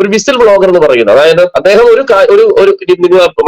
ഒരു whistle blogger എന്ന് പറയുന്നത്. അതായത് അദ്ദേഹം ഒരു ഒരു ഒരു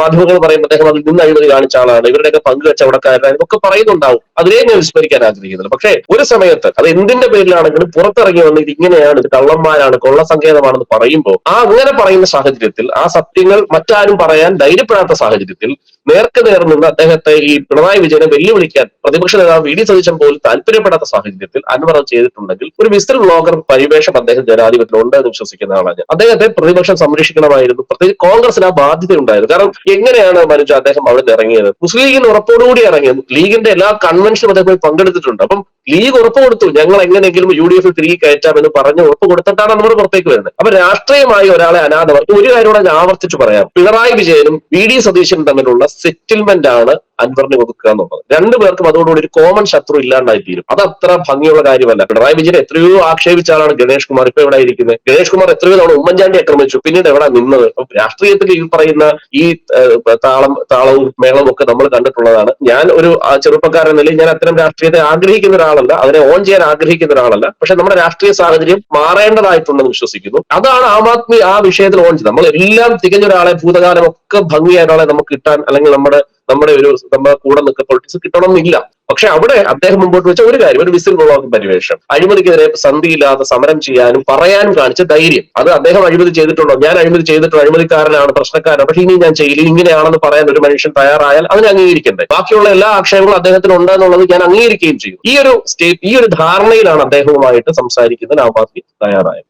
മാധ്യമങ്ങൾ പറയുമ്പോൾ അദ്ദേഹം അതിൽ നിന്ന് അഴിമതി കാണിച്ച ആളാണ്. ഇവരുടെയൊക്കെ പങ്ക് കച്ചവടക്കാരനാണ് ഒക്കെ പറയുന്നുണ്ടാവും. അതിനെ ഞാൻ വിസ്മരിക്കാൻ ആഗ്രഹിക്കുന്നില്ല. പക്ഷേ ഒരു സമയത്ത് അത് എന്തിന്റെ പേരിലാണെങ്കിലും പുറത്തിറങ്ങി വന്ന് ഇത് ഇങ്ങനെയാണ് ഇത് കള്ളന്മാരാണ് കൊള്ളസങ്കേതമാണെന്ന് പറയുമ്പോൾ ആ അങ്ങനെ പറയുന്ന സാഹചര്യത്തിൽ ആ സത്യങ്ങൾ മറ്റാരും പറയാൻ ധൈര്യപ്പെടാത്ത സാഹചര്യത്തിൽ നേർക്ക് നേർ നിന്ന് അദ്ദേഹത്തെ ഈ പിണറായി വിജയനെ വെല്ലുവിളിക്കാൻ പ്രതിപക്ഷ നേതാവ് വി ഡി സതീശൻ പോലും താല്പര്യപ്പെടാത്ത സാഹചര്യത്തിൽ അൻവർ ചെയ്തിട്ടുണ്ടെങ്കിൽ ഒരു വിസിൽ ബ്ലോഗർ പരിവേഷം അദ്ദേഹം ജനാധിപത്യത്തിലുണ്ട് എന്ന് വിശ്വസിക്കുന്ന ആളാണ് ഞാൻ. അദ്ദേഹത്തെ പ്രതിപക്ഷം സംരക്ഷിക്കണമായിരുന്നു. പ്രത്യേകിച്ച് കോൺഗ്രസിന് ആ ബാധ്യത ഉണ്ടായിരുന്നു. കാരണം എങ്ങനെയാണ് മനുഷ്യ അദ്ദേഹം അവിടെ നിന്ന് ഇറങ്ങിയത്? മുസ്ലിം ലീഗിന് ഉറപ്പോടുകൂടി ഇറങ്ങിയത്. ലീഗിന്റെ എല്ലാ കൺവെൻഷനും അദ്ദേഹം പോയി പങ്കെടുത്തിട്ടുണ്ട്. അപ്പം ലീഗ് ഉറപ്പ് കൊടുത്തു. ഞങ്ങൾ എങ്ങനെയെങ്കിലും യു ഡി എഫിൽ തിരികെ കയറ്റാമെന്ന് പറഞ്ഞ് ഉറപ്പ് കൊടുത്തിട്ടാണ് നമ്മൾ പുറത്തേക്ക് വരുന്നത്. അപ്പൊ രാഷ്ട്രീയമായി ഒരാളെ അനാഥമാക്കി ഒരു കാര്യം കൂടെ ഞാൻ ആവർത്തിച്ച് പറയാം. പിണറായി വിജയനും വി ഡി സതീശനും തമ്മിലുള്ള സെറ്റിൽമെന്റ് ആണ് അൻവറിനെ ഒതുക്കുക എന്നുള്ളത്. രണ്ടു പേർക്കും അതോടുകൂടി ഒരു കോമൺ ശത്രു ഇല്ലാണ്ടായി തീരും. അത് അത്ര ഭംഗിയുള്ള കാര്യമല്ല. പിണറായി വിജയൻ എത്രയോ ആക്ഷേപിച്ചാലാണ് ഗണേഷ് കുമാർ ഇപ്പൊ എവിടെ ഇരിക്കുന്നത് ഗണേഷ് കുമാർ എത്രയോ തവണ ഉമ്മൻചാണ്ടി ആക്രമിച്ചു. പിന്നീട് എവിടെ നിന്നത്? രാഷ്ട്രീയത്തിൽ ഈ പറയുന്ന ഈ താളം താളവും മേളവും ഒക്കെ നമ്മൾ കണ്ടിട്ടുള്ളതാണ്. ഞാൻ ഒരു ചെറുപ്പക്കാരൻ നിലയിൽ ഞാൻ അത്തരം രാഷ്ട്രീയത്തെ ആഗ്രഹിക്കുന്ന ഒരാളല്ല അതിനെ ഓൺ ചെയ്യാൻ ആഗ്രഹിക്കുന്ന ഒരാളല്ല. പക്ഷെ നമ്മുടെ രാഷ്ട്രീയ സാഹചര്യം മാറേണ്ടതായിട്ടുണ്ടെന്ന് വിശ്വസിക്കുന്നു. അതാണ് ആം ആദ്മി ആ വിഷയത്തിൽ ഓൺ ചെയ്തത്. നമ്മൾ എല്ലാം തികഞ്ഞ ഒരാളെ ഭൂതകാലം ഒക്കെ ഭംഗിയായ ഒരാളെ നമുക്ക് കിട്ടാൻ അല്ലെങ്കിൽ നമ്മുടെ നമ്മുടെ ഒരു നമ്മുടെ കൂടെ നിൽക്കുന്ന പൊളിറ്റിക്സ് കിട്ടണമെന്നില്ല. പക്ഷെ അവിടെ അദ്ദേഹം മുമ്പോട്ട് വെച്ച ഒരു കാര്യം ഒരു വിസിൽ ബ്ലോക്ക് പരിവേഷം. അഴിമതിക്കെതിരെ സന്ധിയില്ലാതെ സമരം ചെയ്യാനും പറയാനും കാണിച്ച ധൈര്യം. അത് അദ്ദേഹം അഴിമതി ചെയ്തിട്ടുണ്ടോ? ഞാൻ അഴിമതി ചെയ്തിട്ടുണ്ടോ അഴിമതിക്കാരനാണ് പ്രശ്നക്കാരനാണ് പക്ഷെ ഇനി ഞാൻ ചെയ്യില്ല ഇങ്ങനെയാണെന്ന് പറയാൻ ഒരു മനുഷ്യൻ തയ്യാറായാൽ അതിനെ അംഗീകരിക്കണ്ടേ? ബാക്കിയുള്ള എല്ലാ ആക്ഷേപങ്ങളും അദ്ദേഹത്തിന് ഉണ്ടെന്നുള്ളത് ഞാൻ അംഗീകരിക്കുകയും ചെയ്യും ഈ ഒരു സ്റ്റേറ്റ് ഈ ഒരു ധാരണയിലാണ് അദ്ദേഹവുമായിട്ട് സംസാരിക്കുന്നതിന് ആം ആദ്മി തയ്യാറായത്.